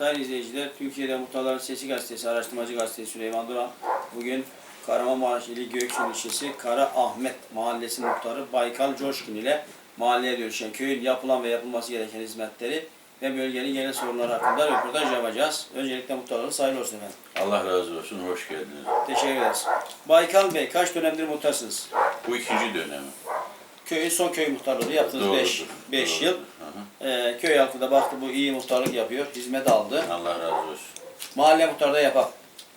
Sayın izleyiciler, Türkiye'de Muhtarların Sesi Gazetesi, Araştırmacı Gazetesi Süleyman Duran bugün Kahramanmaraş ili Göksun ilçesi Kara Ahmet Mahallesi muhtarı Baykal Coşkun ile mahalleye dönüşen köyün yapılan ve yapılması gereken hizmetleri ve bölgenin genel sorunları hakkında röportaj yapacağız. Öncelikle muhtarlarınız hayırlı olsun efendim. Allah razı olsun, hoş geldiniz. Teşekkür ederiz. Baykal Bey kaç dönemdir muhtarsınız? Bu ikinci dönemi. Köyün son köy muhtarlığı yaptınız Doğrudur, 5 5 doğrudur. yıl. Ee, köy halkı da baktı bu iyi muhtarlık yapıyor, hizmet aldı. Allah razı olsun. Mahalle muhtarı da yapalım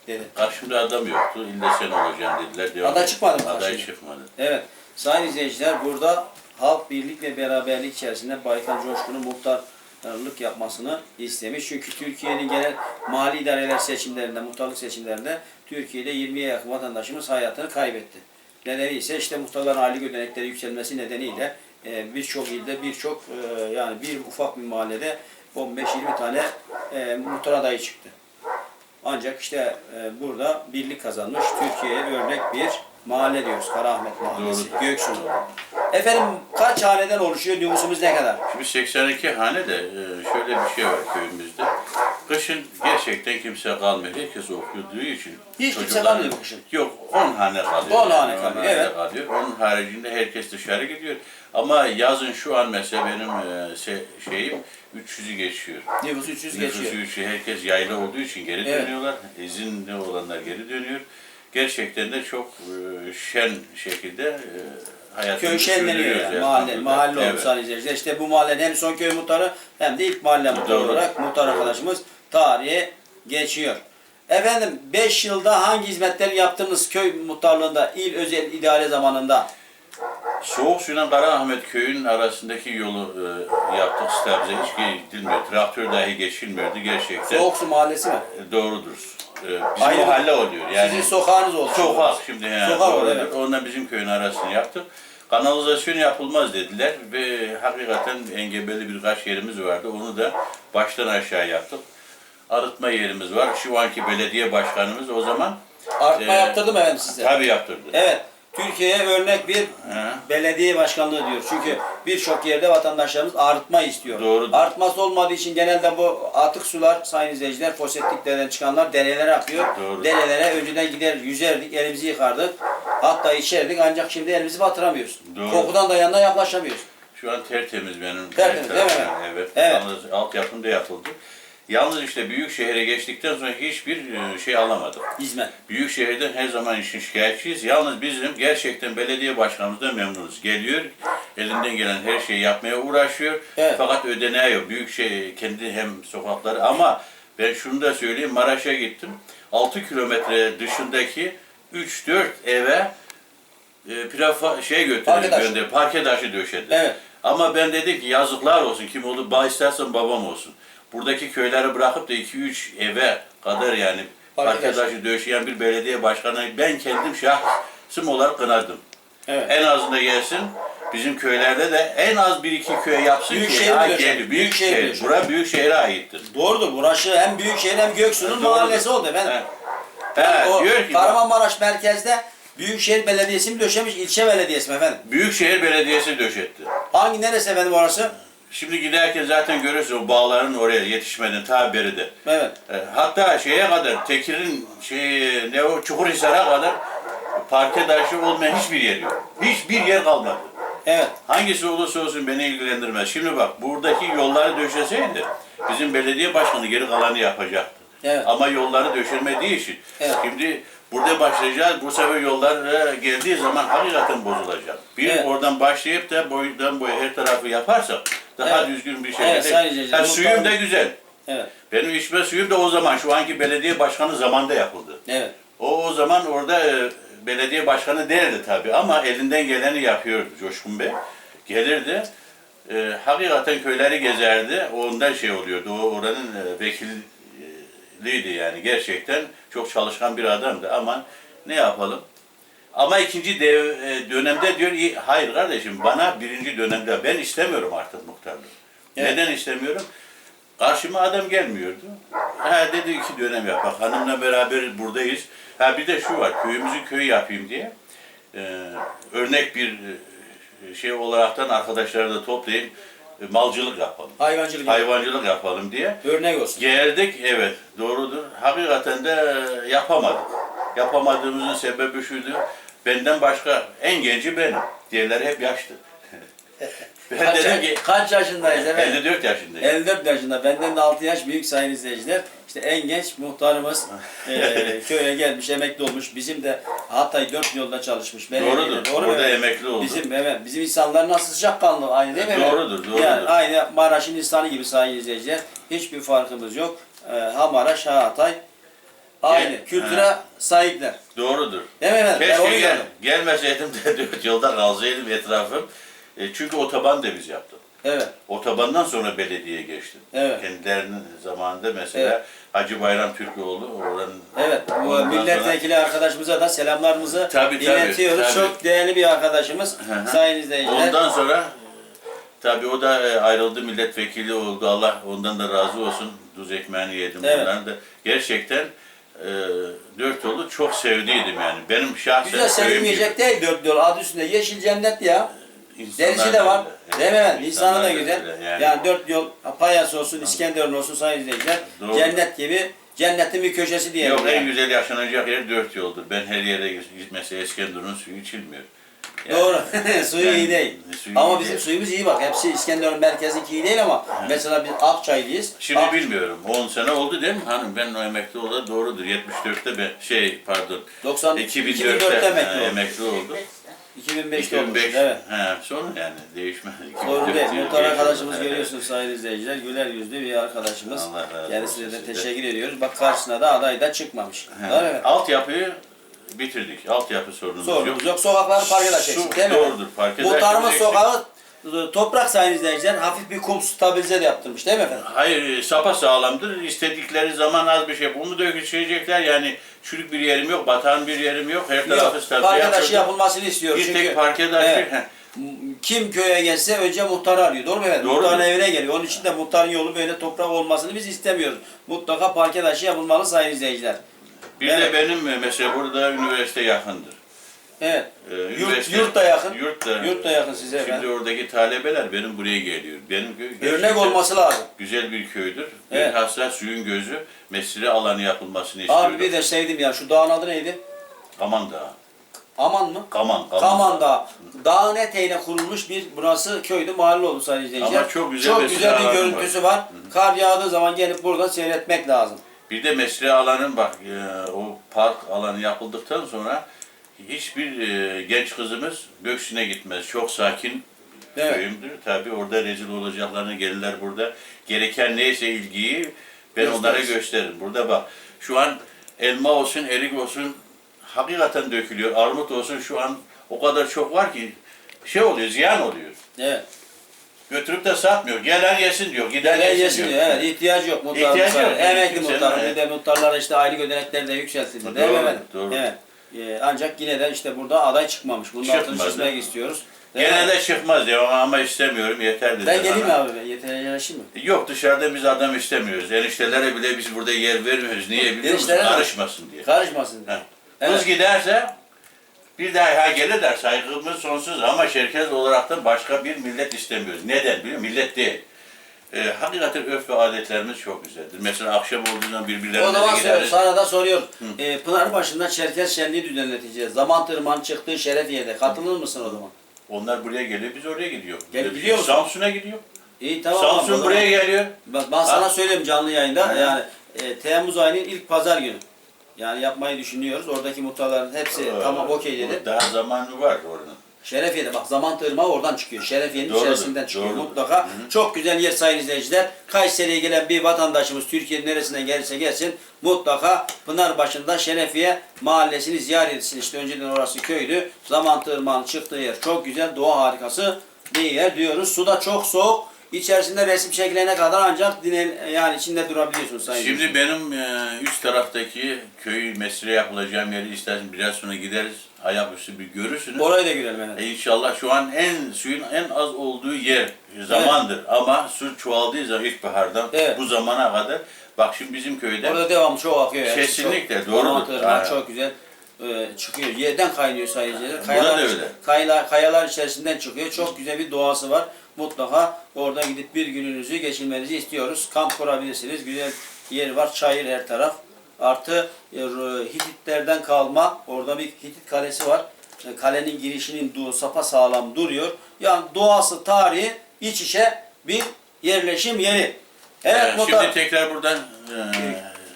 dedi. Karşımda adam yoktu, ille sen olacaksın dediler. Devam Aday et. çıkmadı mı Aday çıkmadı. Evet. Sayın izleyiciler burada halk birlik ve beraberlik içerisinde Baykal Coşkun'un muhtarlık yapmasını istemiş. Çünkü Türkiye'nin genel mali idareler seçimlerinde, muhtarlık seçimlerinde Türkiye'de 20'ye yakın vatandaşımız hayatını kaybetti. Nedeni ise işte muhtarların aylık ödenekleri yükselmesi nedeniyle e, birçok ilde, birçok e, yani bir ufak bir mahallede 15-20 tane e, muhtar adayı çıktı. Ancak işte e, burada birlik kazanmış Türkiye'ye örnek bir mahalle diyoruz. Karaahmet Mahallesi, Doğrudur. Göksun. Efendim kaç haneden oluşuyor? Nüfusumuz ne kadar? Şimdi 82 hane de e, şöyle bir şey var köyümüzde. Kışın gerçekten kimse kalmıyor. Herkes okuduğu için. Hiç kimse kalmıyor kışın? Yok 10 hane kalıyor. 10 hane kalıyor, evet. kalıyor. Onun haricinde herkes dışarı gidiyor. Ama yazın şu an mesela benim e, se- şeyim 300'ü geçiyor. Nüfusu 300 Nüfusu geçiyor. üçü, herkes yayla olduğu için geri Evet. dönüyorlar. İzinli olanlar geri dönüyor. Gerçekten de çok e, şen şekilde e, hayatını Köy şenleniyor sürdürüyoruz yani. ya. Mahalle, mahalle oldu Evet. izleyiciler. İşte bu mahallenin hem son köy muhtarı hem de ilk mahalle muhtarı Doğru. olarak muhtar arkadaşımız tarihe geçiyor. Efendim 5 yılda hangi hizmetleri yaptınız köy muhtarlığında, il özel idare zamanında? Soğuk suyla Karaahmet köyünün arasındaki yolu e, yaptık stabilize hiç gidilmiyor. Traktör dahi geçilmiyordu gerçekten. Soğuk su mahallesi mi? E, Doğrudur. E, bizim Aynı- mahalle oluyor. Yani Sizin sokağınız oldu. sokak şimdi he, Sokak doğrudur. evet. Bizim köyün arasını yaptık. Kanalizasyon yapılmaz dediler ve hakikaten engebeli birkaç yerimiz vardı. Onu da baştan aşağı yaptık. Arıtma yerimiz var. Şu anki belediye başkanımız o zaman Artma Ee, yaptırdım efendim size. tabii yaptırdı. Evet. Türkiye'ye örnek bir He. belediye başkanlığı diyor. Çünkü birçok yerde vatandaşlarımız arıtma istiyor. Doğrudur. Arıtması olmadığı için genelde bu atık sular sayın izleyiciler foseptiklerden çıkanlar derelere akıyor. Doğru. Derelere önceden gider yüzerdik, elimizi yıkardık. Hatta içerdik ancak şimdi elimizi batıramıyoruz. Doğru. Kokudan da yanına yaklaşamıyoruz. Şu an tertemiz benim. Tertemiz, değil mi? Evet. Evet. Altyapım da yapıldı. Yalnız işte büyük şehre geçtikten sonra hiçbir e, şey alamadık. Hizmet. Büyük şehirden her zaman için şikayetçiyiz. Yalnız bizim gerçekten belediye başkanımızdan memnunuz. Geliyor, elinden gelen her şeyi yapmaya uğraşıyor. Evet. Fakat ödeneği yok. Büyük şey kendi hem sokakları ama ben şunu da söyleyeyim. Maraş'a gittim. 6 kilometre dışındaki 3-4 eve e, pilav şey taşı. Gönderdim. Parke taşı döşedi. Evet. Ama ben dedim ki yazıklar olsun kim olur istersen babam olsun. Buradaki köyleri bırakıp da 2-3 eve kadar yani arkadaşı döşeyen bir belediye başkanı ben kendim şahsım olarak kınadım. Evet. En azında gelsin bizim köylerde de en az bir iki köy yapsın Büyük ki şehir ha, diyorsun. gel- Büyük büyük şehir şehir. diyorsun. Bura büyük şehre aittir. Doğrudur. Burası hem Büyükşehir hem Göksu'nun Doğrudur. mahallesi oldu efendim. He. He, o diyor ki Kahramanmaraş merkezde Büyükşehir Belediyesi mi döşemiş, ilçe belediyesi mi efendim? Büyükşehir Belediyesi döşetti. Hangi neresi efendim orası? Şimdi giderken zaten görürsün o bağların oraya yetişmeden ta beride. Evet. E, Hatta şeye kadar, Tekir'in şey, ne o Çukurhisar'a kadar parke taşı olmayan hiçbir yer yok. Hiçbir yer kalmadı. Evet. Hangisi olursa olsun beni ilgilendirmez. Şimdi bak buradaki yolları döşeseydi bizim belediye başkanı geri kalanı yapacaktı. Evet. Ama yolları döşenmediği için Evet. şimdi burada başlayacağız. Bu sefer yollar e, geldiği zaman hakikaten bozulacak. Bir Evet. oradan başlayıp da boydan boya her tarafı yaparsak daha Evet. düzgün bir Evet, şekilde. sayın izleyiciler, ha, suyum da güzel. Evet. Benim içme suyum da o zaman şu anki belediye başkanı zamanında yapıldı. Evet. O o zaman orada e, belediye başkanı değildi tabii ama elinden geleni yapıyordu Coşkun Bey. Gelirdi. E, hakikaten köyleri gezerdi. Ondan şey oluyordu. O oranın e, vekilliydi yani gerçekten çok çalışkan bir adamdı ama ne yapalım? Ama ikinci dev, e, dönemde diyor "İyi, hayır kardeşim bana birinci dönemde ben istemiyorum artık muhtarlığı. Evet. Neden istemiyorum? Karşıma adam gelmiyordu. Ha dedi iki dönem yapak. Hanımla beraber buradayız. Ha bir de şu var. Köyümüzü köy yapayım diye. Ee, örnek bir e, şey olaraktan arkadaşları da toplayayım. Ee, malcılık yapalım. Hayvancılık Hayvancılık yapalım diye. örnek olsun. Geldik evet doğrudur. Hakikaten de e, yapamadık. Yapamadığımızın sebebi şuydu. Benden başka en genci benim. Diğerleri hep yaşlı. ben Kaç, dedim ki kaç yaşındayız efendim? 54 yaşındayım. 54 yaşında. Benden de 6 yaş büyük sayın izleyiciler. İşte en genç muhtarımız eee köye gelmiş, emekli olmuş. Bizim de Hatay 4 yolda çalışmış. belediyede. Doğrudur. Doğru mu Orada efendim? emekli oldu. Bizim evet, bizim insanlar nasıl sıcakkanlı aynı değil mi? efendim? Doğrudur, doğrudur. Yani aynı Maraş'ın insanı gibi sayın izleyiciler. Hiçbir farkımız yok. Ee, ha Maraş, ha Hatay. Aynı. Kültüre ha. sahipler. Doğrudur. Değil mi efendim? Ben Keşke onu gel, gördüm. gelmeseydim de dört yolda kalsaydım etrafım. E, çünkü otoban da biz yaptık. Evet. Otobandan sonra belediyeye geçtim. Evet. Kendilerinin zamanında mesela Hacı Bayram Türkoğlu oranın Evet, bu Ondan sonra- milletvekili arkadaşımıza da selamlarımızı Tabii, tabii, iletiyoruz. tabii. Çok değerli bir arkadaşımız. Sayın izleyiciler. Ondan sonra tabii o da e, ayrıldı milletvekili oldu. Allah ondan da razı olsun. Duz ekmeğini yedim Evet. ondan da. Gerçekten e, dört yolu çok sevdiydim yani. Benim şahsen Güzel sevilmeyecek değil dört yol. Adı üstünde yeşil cennet ya. İnsanlar Derisi de var. Değil mi efendim? İnsanı da insanlar güzel. Yani, Yani, dört yol Payas olsun, İskenderun olsun sayın izleyiciler. Doğru. Cennet gibi cennetin bir köşesi diyelim. Yok en yani. güzel yaşanacak yer dört yoldur. Ben her yere gitmese Eskenderun suyu içilmiyor. Doğru. Suyu iyi değil. suyu ama iyi bizim değil. suyumuz iyi bak. Hepsi İskenderun merkezi iyi değil ama mesela biz Akçaylıyız. Şimdi Ak- bilmiyorum. 10 sene oldu değil mi hanım? Ben o emekli olalı doğrudur. 74'te ben şey pardon. 90 2004'te 2004'te emekli ha, oldu. emekli oldu. 2005'te olmuş. 2005. Evet. He, sonra yani değişme. Doğru 2004 değil. Muhtar arkadaşımız görüyorsunuz sayın izleyiciler. Güler yüzlü bir arkadaşımız. Allah razı Kendisine olsun de sizden. teşekkür ediyoruz. Bak karşısına da aday da çıkmamış. He. Doğru mu? Altyapıyı bitirdik. Altyapı sorunumuz yok. Sorunumuz yok. Sokakları park edersek. Su Değil mi? doğrudur. Park Muhtarımız edersek- sokağı e, toprak sayın izleyiciler hafif bir kum stabilize de yaptırmış değil mi efendim? Hayır sapa sağlamdır. İstedikleri zaman az bir şey. Bunu döküşecekler yani çürük bir yerim yok, batan bir yerim yok. Her tarafı Yok. stabilize Park taşı yaptırdım. yapılmasını istiyor. Bir Çünkü tek parke taşı. Evet. Heh. kim köye gelse önce muhtarı arıyor. Doğru mu efendim? Doğrudur. Muhtarın evine geliyor. Onun için de muhtarın yolu böyle toprak olmasını biz istemiyoruz. Mutlaka parke taşı yapılmalı sayın izleyiciler. Bir Evet. de benim e, mesela burada üniversite yakındır. Evet. Ee, Yurt, yurt da yakın. Yurt da, Yurt da yakın size Şimdi efendim. oradaki talebeler benim buraya geliyor. Benim köy Örnek olması lazım. güzel bir köydür. Evet. Bilhassa suyun gözü mesire alanı yapılmasını istiyorum. Abi bir de sevdim ya. Şu dağın adı neydi? Kaman Dağı. Aman mı? Kaman, Kaman. Kaman Dağı. Dağın eteğine kurulmuş bir burası köydü mahalle oldu sayın izleyiciler. Ama çok güzel Çok güzel bir görüntüsü var. Kar yağdığı zaman gelip burada seyretmek lazım. Bir de mesire alanın bak e, o park alanı yapıldıktan sonra hiçbir e, genç kızımız Göksin'e gitmez. Çok sakin Evet. köyümdür. Tabii orada rezil olacaklarını gelirler burada. Gereken neyse ilgiyi ben Gösteririz. onlara gösteririm. Burada bak şu an elma olsun, erik olsun hakikaten dökülüyor. Armut olsun şu an o kadar çok var ki şey oluyor, ziyan oluyor. Evet. Götürüp de satmıyor. Gelen yesin diyor, giden yesin, yesin diyor. Evet, ihtiyacı yok muhtarın. İhtiyacı yok. Emekli Kimsenin. Bir de muhtarlara işte aylık ödenekleri de yükseltildi. Değil mi efendim? doğru. Evet. Ee, ancak yine de işte burada aday çıkmamış. Bunun altını Çıkmadı. çizmek istiyoruz. Değil Gene de çıkmaz diyor ama, istemiyorum yeter dedi. Ben geleyim mi bana. abi? Ben yeterli yanaşayım mı? Yok dışarıda biz adam istemiyoruz. Eniştelere bile biz burada yer vermiyoruz. Niye biliyor musun? Eniştelere mi? Karışmasın diye. Karışmasın. Heh. Evet. Kız giderse bir daha ha gelirler saygımız sonsuz ama Çerkez olarak da başka bir millet istemiyoruz. Neden biliyor musun? Millet değil. Ee, hakikaten örf ve adetlerimiz çok güzeldir. Mesela akşam olduğu zaman O birbirlerine zaman de sor- gideriz. sana da soruyorum. Ee, Pınarbaşı'nda Çerkez Şenliği düzenleteceğiz. Zaman tırman çıktığı Şerefiye'de. Katılır mısın o zaman? Onlar buraya geliyor, biz oraya gidiyor. Gel- şey. musun? Samsun'a gidiyor. İyi tamam. abi, o Samsun zaman- buraya geliyor. Ben, ben sana Ha? söyleyeyim canlı yayında. Ha. Yani e, Temmuz ayının ilk pazar günü. Yani yapmayı düşünüyoruz. Oradaki muhtarların hepsi Ee, tamam okey dedi. Daha zamanı var oranın. Şerefiye'de bak zaman tırmağı oradan çıkıyor. Şerefiye'nin Doğrudur, içerisinden çıkıyor doğrudur. mutlaka. Çok güzel yer sayın izleyiciler. Kayseri'ye gelen bir vatandaşımız Türkiye'nin neresinden gelirse gelsin mutlaka Pınarbaşı'nda Şerefiye mahallesini ziyaret etsin. İşte önceden orası köydü. Zaman tırmağının çıktığı yer çok güzel. Doğa harikası bir yer diyoruz. Su da çok soğuk. İçerisinde resim çekilene kadar ancak dinel, yani içinde durabiliyorsun sayın Şimdi benim e, üst taraftaki köy mesire yapılacağım yeri istersen biraz sonra gideriz. Ayaküstü bir görürsünüz. Orayı da görelim evet. E, İnşallah şu an en suyun en az olduğu yer zamandır ama su çoğaldığı zaman ilkbahardan Evet. bu zamana kadar bak şimdi bizim köyde Orada devamlı çok akıyor. yani. Kesinlikle, Çok- doğrudur. Çok güzel e, çıkıyor. Yerden kaynıyor. Burada Kayalar, da öyle. Kayalar, kayalar içerisinden çıkıyor. Çok güzel bir doğası var. Mutlaka orada gidip bir gününüzü geçirmenizi istiyoruz. Kamp kurabilirsiniz. Güzel yer var. Çayır her taraf. Artı e, Hititlerden kalma orada bir Hitit kalesi var. E, Kalenin girişinin du sapa sağlam duruyor. Yani doğası, tarihi iç içe bir yerleşim yeri. Evet Ee. Şimdi tekrar buradan e,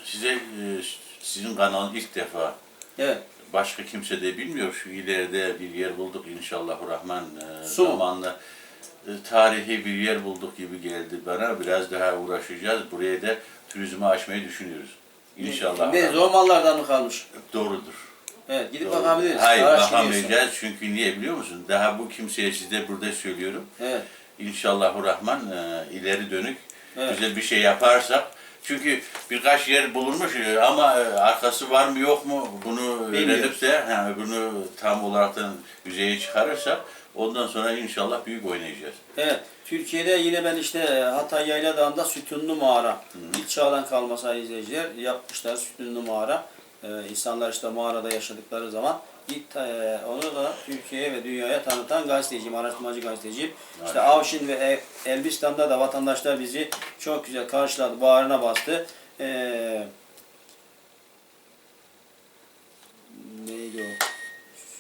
size e, sizin kanalın ilk defa Evet. başka kimse de bilmiyor. Şu ileride bir yer bulduk inşallah Rahman e, zamanla tarihi bir yer bulduk gibi geldi bana. Biraz daha uğraşacağız. Buraya da turizmi açmayı düşünüyoruz. İnşallah. Ne romanlardan mı kalmış? Doğrudur. Evet gidip Doğrudur. bakabiliriz. Hayır bakamayacağız çünkü niye biliyor musun? Daha bu kimseye size burada söylüyorum. Evet. İnşallah Rahman e, ileri dönük Evet. güzel bir şey yaparsak. Çünkü birkaç yer bulunmuş e, ama e, arkası var mı yok mu bunu öğrenip de ha, bunu tam olaraktan yüzeye çıkarırsak ondan sonra inşallah büyük oynayacağız. Evet. Türkiye'de yine ben işte Hatay Yayla Dağı'nda sütunlu mağara. İlk çağdan kalma sayın izleyiciler yapmışlar sütunlu mağara. Ee, insanlar işte mağarada yaşadıkları zaman ilk e, onu da Türkiye'ye ve dünyaya tanıtan gazeteciyim, araştırmacı gazeteciyim. İşte Avşin ve E- Elbistan'da da vatandaşlar bizi çok güzel karşıladı, bağrına bastı. Ee, neydi o?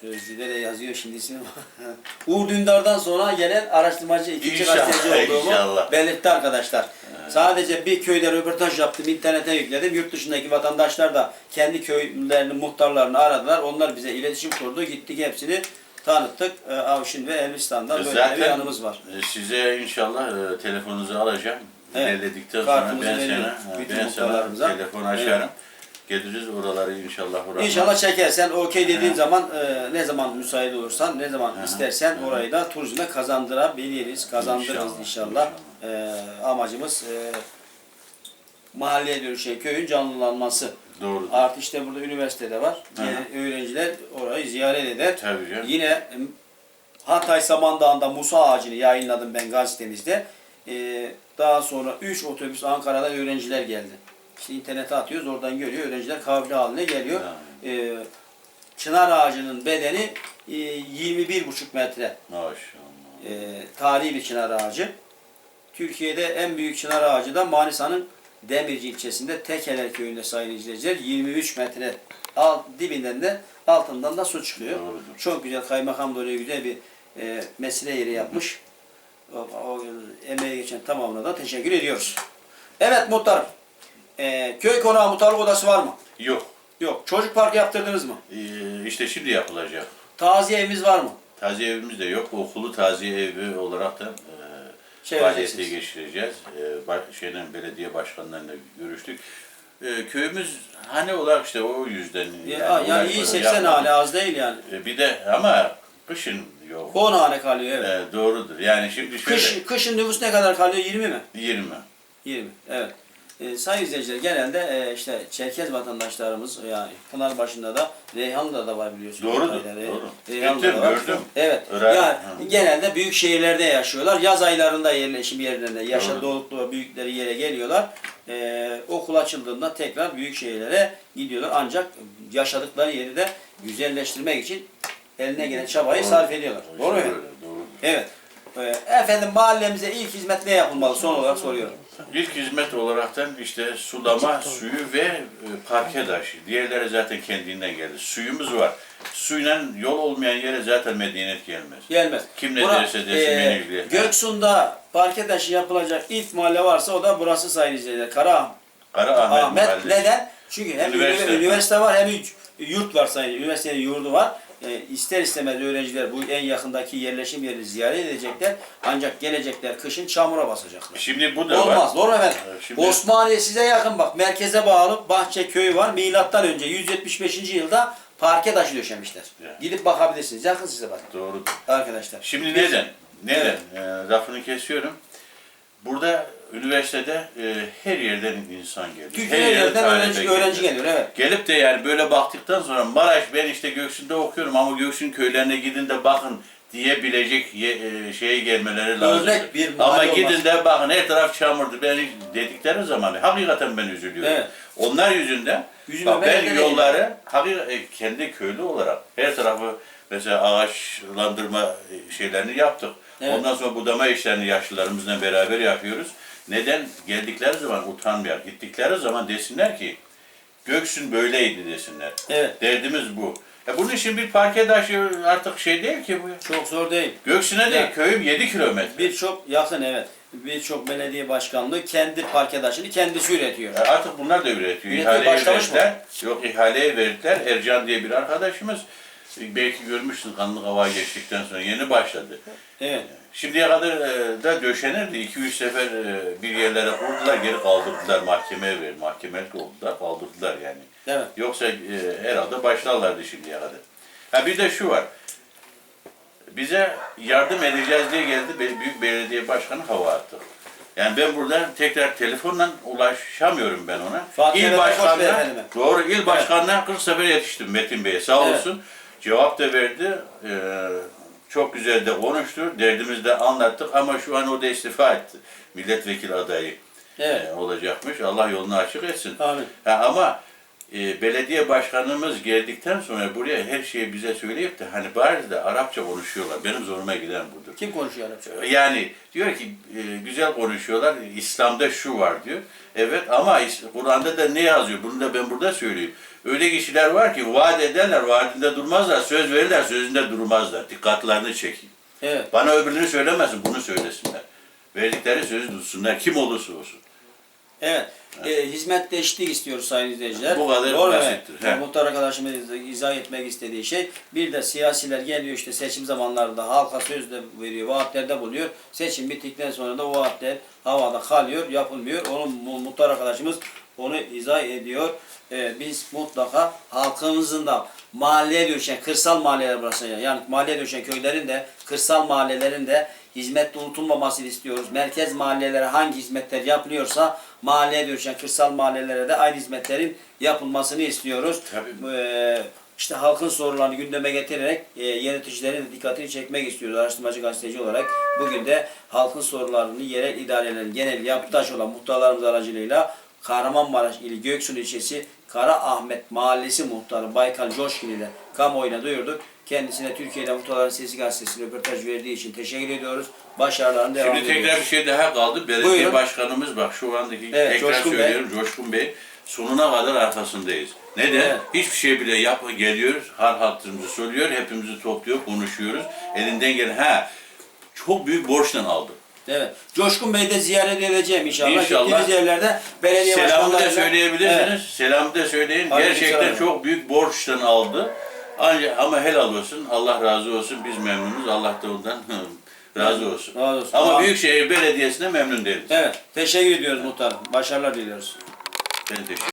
Sözcüde de yazıyor şimdi ismi. Uğur Dündar'dan sonra gelen araştırmacı ikinci İnşallah, gazeteci olduğumu inşallah. belirtti arkadaşlar. Sadece bir köyde röportaj yaptım, internete yükledim. Yurt dışındaki vatandaşlar da kendi köylerinin muhtarlarını aradılar. Onlar bize iletişim kurdu. Gittik hepsini tanıttık. Ee, Avşin ve Elbistan'da böyle Zaten bir yanımız var. e, size inşallah e, telefonunuzu alacağım. Evet. İlerledikten sonra Kartımızı ben veriyoruz sana, bütün ben sana muhtarlarımıza. telefon açarım. Geliriz oraları inşallah. Rahman. İnşallah çekersen, okey dediğin Hı. zaman e, ne zaman müsait olursan, ne zaman Hı. istersen Hı. orayı da turizme kazandırabiliriz, kazandırırız inşallah. İnşallah. E, amacımız e, mahalleye dönüşen köyün canlılanması. Doğru. Artı işte burada üniversitede var. Gelen öğrenciler orayı ziyaret eder. Tabii canım. Yine Hatay Samandağ'ında Musa ağacını yayınladım ben gazetemizde. E, daha sonra 3 otobüs Ankara'dan öğrenciler geldi. İşte internete atıyoruz oradan görüyor. Öğrenciler kavli haline geliyor. E, çınar ağacının bedeni e, 21,5 metre. Maşallah. E, tarihi bir çınar ağacı. Türkiye'de en büyük çınar ağacı da Manisa'nın Demirci ilçesinde Tekeler köyünde sayın izleyiciler 23 metre alt, dibinden de altından da su çıkıyor. Doğrudur. Çok güzel kaymakam da güzel bir e, mesire yeri yapmış. O, o emeğe geçen tamamına da teşekkür ediyoruz. Evet muhtarım. E, köy konağı muhtarlık odası var mı? Yok. Yok. Çocuk parkı yaptırdınız mı? Ee, işte şimdi yapılacak. Taziye evimiz var mı? Taziye evimiz de yok. Okulu taziye evi olarak da e, Şey faaliyete geçireceğiz. E, ba- şeyden belediye başkanlarıyla görüştük. E, köyümüz hane olarak işte o yüzden Ya, yani, uğraşmadık, iyi 80 yapmadık. hane az değil yani. E, bir de ama kışın yok. 10 hane kalıyor evet. E, doğrudur. Yani şimdi şöyle Kış, kışın nüfus ne kadar kalıyor? 20 mi? 20. 20. Evet. E, sayın izleyiciler genelde e, işte Çerkez vatandaşlarımız yani Pınarbaşı'nda da Reyhanlı'da da var biliyorsunuz. Doğrudur, Re- doğru. Reyhanlı'da Gittim, var. gördüm. Evet. Öyle- yani Hı. genelde büyük şehirlerde yaşıyorlar. Yaz aylarında yerleşim yerlerinde yaşa Doğru. doğdukları büyükleri yere geliyorlar. E, okul açıldığında tekrar büyük şehirlere gidiyorlar. Ancak yaşadıkları yeri de güzelleştirmek için eline gelen çabayı Doğru. sarf ediyorlar. Doğru mu? Efendim? öyle, Doğru. Evet. Ee, Efendim mahallemize ilk hizmet ne yapılmalı? Son olarak soruyorum. İlk hizmet olaraktan işte sulama, suyu ve e, parke taşı. Diğerleri zaten kendinden geldi. Suyumuz var. Suyla yol olmayan yere zaten medeniyet gelmez. Gelmez. Kim ne Bura, derse desin e, beni ilgilenmez. Göksu'nda parke taşı yapılacak ilk mahalle varsa o da burası sayın izleyiciler. Kara Kara Ahmet, Ahmet. Mahallesi. Neden? Çünkü hem Üniversite. üniversite, üniversite var hem yurt var sayın. Üniversitenin yurdu var. E, ister istemez öğrenciler bu en yakındaki yerleşim yerini ziyaret edecekler. Ancak gelecekler kışın çamura basacaklar. Şimdi bu da Olmaz. var. Doğru efendim? Evet, şimdi- Osmaniye size yakın bak. Merkeze bağlı Bahçe köyü var. Milattan önce 175. yılda parke taşı döşemişler. Ya. Gidip bakabilirsiniz. Yakın size bak Doğru. arkadaşlar. Şimdi neden? Neden? E, lafını kesiyorum. Burada üniversitede e, her yerden insan geliyor. Türkiye'nin Her yerden talebe öğrenci, öğrenci geliyor. Evet. Gelip de yani böyle baktıktan sonra Maraş ben işte Göksu'nda okuyorum ama Göksu'nun köylerine gidin de bakın diyebilecek ye- e, şeye gelmeleri lazım. Örnek bir Ama mahalle gidin olmaz. de bakın her taraf çamurdu. Ben dedikleri zaman hakikaten ben üzülüyorum. Evet. Onlar yüzünden Üzülme, bak ben ben yolları hakikaten kendi köylü olarak her tarafı mesela ağaçlandırma e, şeylerini yaptık. Evet. Ondan sonra budama işlerini yaşlılarımızla beraber yapıyoruz. Neden? Geldikleri zaman utanmıyor. Gittikleri zaman desinler ki Göksun böyleydi desinler. Evet. Derdimiz bu. Ya bunun için bir parke taşı artık şey değil ki bu. Çok zor değil. Göksun'a değil, Ya. köyüm 7 kilometre. Birçok yakın evet. Birçok belediye başkanlığı kendi parkedaşını kendisi üretiyor. Ya Artık bunlar da üretiyor. Üretiyor, İhaleye başlamış mı? verdiler. Yok ihaleye verdiler. Ercan diye bir arkadaşımız. Belki görmüşsün kanlı hava geçtikten sonra yeni başladı. Evet. Şimdiye kadar e, da döşenirdi. 2-3 sefer e, bir yerlere kurdular, geri kaldırdılar. Mahkemeye ver, mahkemelik oldular, kaldırdılar yani. Evet. Yoksa e, herhalde başlarlardı şimdiye kadar. Ha bir de şu var. Bize yardım edeceğiz diye geldi Büyük Belediye Başkanı hava attı. Yani ben buradan tekrar telefonla ulaşamıyorum ben ona. Fatih İl başkanına, doğru il başkanına 40 sefer yetiştim Metin Bey'e sağ Evet. Cevap da verdi. Ee, çok güzel de konuştu. Derdimizi de anlattık ama şu an o da istifa etti. Milletvekili adayı Evet. e, olacakmış. Allah yolunu açık etsin. Amin. Ha, ama e, belediye başkanımız geldikten sonra buraya her şeyi bize söyleyip de hani bari de Arapça konuşuyorlar. Benim zoruma giden budur. Kim konuşuyor Arapça? Yani diyor ki e, güzel konuşuyorlar. İslam'da şu var diyor. Evet ama Kur'an'da da ne yazıyor? Bunu da ben burada söyleyeyim. Öyle kişiler var ki vaat ederler, vaadinde durmazlar. Söz verirler, sözünde durmazlar. Dikkatlerini çekin. Evet. Bana öbürünü söylemesin, bunu söylesinler. Verdikleri sözü tutsunlar, kim olursa olsun. Evet. E, hizmette eşitlik istiyoruz sayın izleyiciler. Bu kadar Doğru basittir, Evet. he. Muhtar arkadaşımız izah etmek istediği şey bir de siyasiler geliyor işte seçim zamanlarında halka söz de veriyor, vaatlerde bulunuyor. Seçim bittikten sonra da vaatler havada kalıyor, yapılmıyor. Onun mu- muhtar arkadaşımız onu izah ediyor. E, biz mutlaka halkımızın da mahalleye dönüşen, kırsal mahalleler burası yani, mahalleye dönüşen köylerin de kırsal mahallelerin de hizmette unutulmamasını istiyoruz. Merkez mahallelere hangi hizmetler yapılıyorsa mahalleye dönüşen kırsal mahallelere de aynı hizmetlerin yapılmasını istiyoruz. Tabii. Ee, işte halkın sorunlarını gündeme getirerek e, yöneticilerin de dikkatini çekmek istiyoruz. Araştırmacı gazeteci olarak bugün de halkın sorunlarını yerel idarelerin genel yapıtaş olan muhtarlarımız aracılığıyla Kahramanmaraş ili Göksun ilçesi Kara Ahmet Mahallesi muhtarı Baykal Coşkun ile kamuoyuna duyurduk. Kendisine Türkiye'de Muhtarların Sesi Gazetesi röportaj verdiği için teşekkür ediyoruz. Başarılarını devam Şimdi tekrar ediyoruz. bir şey daha kaldı. Belediye Buyurun. başkanımız bak şu andaki Evet, tekrar Coşkun Bey. söylüyorum Coşkun Bey sonuna kadar arkasındayız. Neden? Evet. Hiçbir şey bile yap geliyoruz. Hal hatırımızı söylüyor. Hepimizi topluyor, konuşuyoruz. Elinden gelen ha çok büyük borçtan aldı. Evet. Coşkun Bey'i de ziyaret edeceğim inşallah. İnşallah. Gittiğiniz yerlerde belediye Selamı da söyleyebilirsiniz. Evet. Selamı da söyleyin. Aleyküm Gerçekten selam. çok büyük borçtan aldı. Ancak, ama helal olsun. Allah razı olsun. Biz memnunuz. Allah da ondan razı olsun. Razı olsun. Ama Ama- Büyükşehir Belediyesi'ne memnun değiliz. Evet. Teşekkür ediyoruz muhtarım. Başarılar diliyoruz. Ben teşekkür